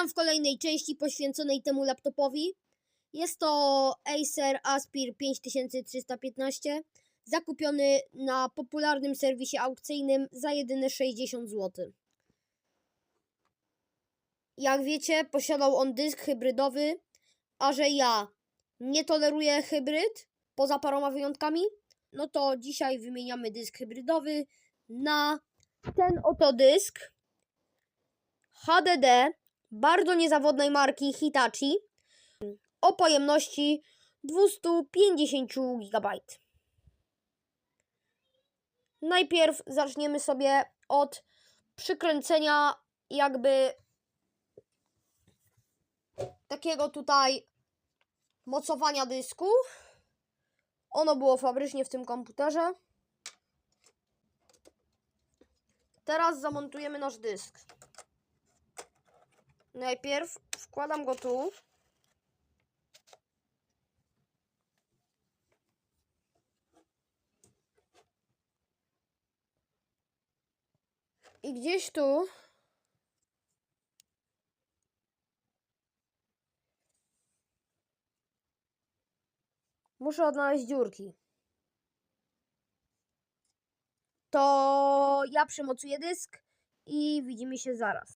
Witam w kolejnej części poświęconej temu laptopowi. Jest to Acer Aspir 5315, zakupiony na popularnym serwisie aukcyjnym za jedyne 60 zł. Jak wiecie, posiadał on dysk hybrydowy, a że ja nie toleruję hybryd, poza paroma wyjątkami, no to dzisiaj wymieniamy dysk hybrydowy na ten oto dysk HDD bardzo niezawodnej marki Hitachi o pojemności 250 GB. Najpierw zaczniemy sobie od przykręcenia jakby takiego tutaj mocowania dysku. Ono było fabrycznie w tym komputerze. Teraz zamontujemy nasz dysk. Najpierw wkładam go tu. I gdzieś tu muszę odnaleźć dziurki. To ja przymocuję dysk i widzimy się zaraz.